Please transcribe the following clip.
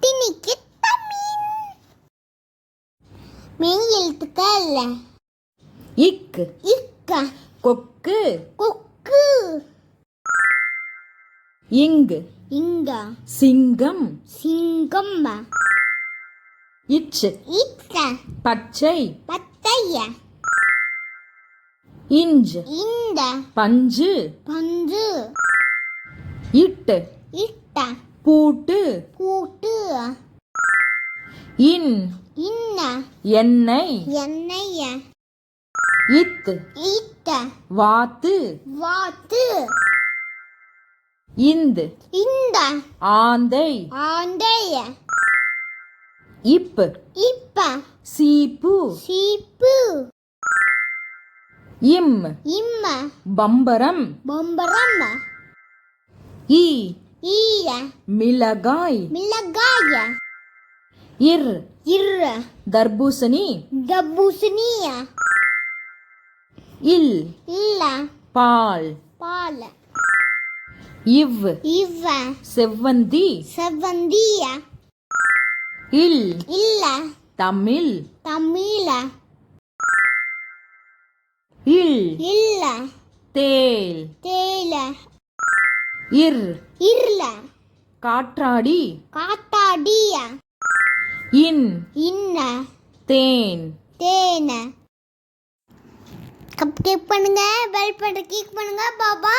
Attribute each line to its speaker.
Speaker 1: திணிக்கு தமிழ். மெய் எழுத்துக்கள்
Speaker 2: இக்
Speaker 1: இக்க.
Speaker 2: கொக்கு.
Speaker 1: கொக்கு.
Speaker 2: இங்கு.
Speaker 1: இங்க.
Speaker 2: சிங்கம்.
Speaker 1: சிங்கம்
Speaker 2: இச்
Speaker 1: இத்த
Speaker 2: பச்சை.
Speaker 1: பத்தைய
Speaker 2: இஞ்ச்.
Speaker 1: இந்த.
Speaker 2: பஞ்சு.
Speaker 1: பஞ்சு.
Speaker 2: இட்
Speaker 1: இட்ட.
Speaker 2: பூட்டு
Speaker 1: கூட்டு.
Speaker 2: இன்.
Speaker 1: இன்ன.
Speaker 2: எண்ணெய்.
Speaker 1: எண்ணெய
Speaker 2: இத்
Speaker 1: ஈட்ட
Speaker 2: வாத்து.
Speaker 1: வாத்து.
Speaker 2: இந்து.
Speaker 1: இந்த.
Speaker 2: ஆந்தை.
Speaker 1: ஆண்டைய
Speaker 2: இப்
Speaker 1: இப்ப.
Speaker 2: சீப்பு.
Speaker 1: சீப்பு.
Speaker 2: இம்.
Speaker 1: இம்ம.
Speaker 2: பம்பரம்.
Speaker 1: பொம்பரம்.
Speaker 2: ஈ.
Speaker 1: ஈய.
Speaker 2: மிளகாய்.
Speaker 1: மிளகாய.
Speaker 2: இர்.
Speaker 1: இர்ர
Speaker 2: தர்பூசணி.
Speaker 1: தபூசணிய
Speaker 2: இல்.
Speaker 1: இல்ல.
Speaker 2: பால்.
Speaker 1: பால்.
Speaker 2: இவ்.
Speaker 1: இவ்வ
Speaker 2: செவ்வந்தி.
Speaker 1: செவ்வந்திய.
Speaker 2: இல்.
Speaker 1: இல்ல.
Speaker 2: தமிழ்.
Speaker 1: தமிழ.
Speaker 2: இல்.
Speaker 1: இல்ல.
Speaker 2: தேல்.
Speaker 1: தேயில
Speaker 2: இர்.
Speaker 1: இருள.
Speaker 2: காற்றாடி.
Speaker 1: காத்தாடிய.
Speaker 2: இன்.
Speaker 1: இன்ன.
Speaker 2: தேன்.
Speaker 1: தேன. கப் கிளிக் பண்ணுங்க. பெல் பட்டன் கிளிக் பண்ணுங்க. பாபா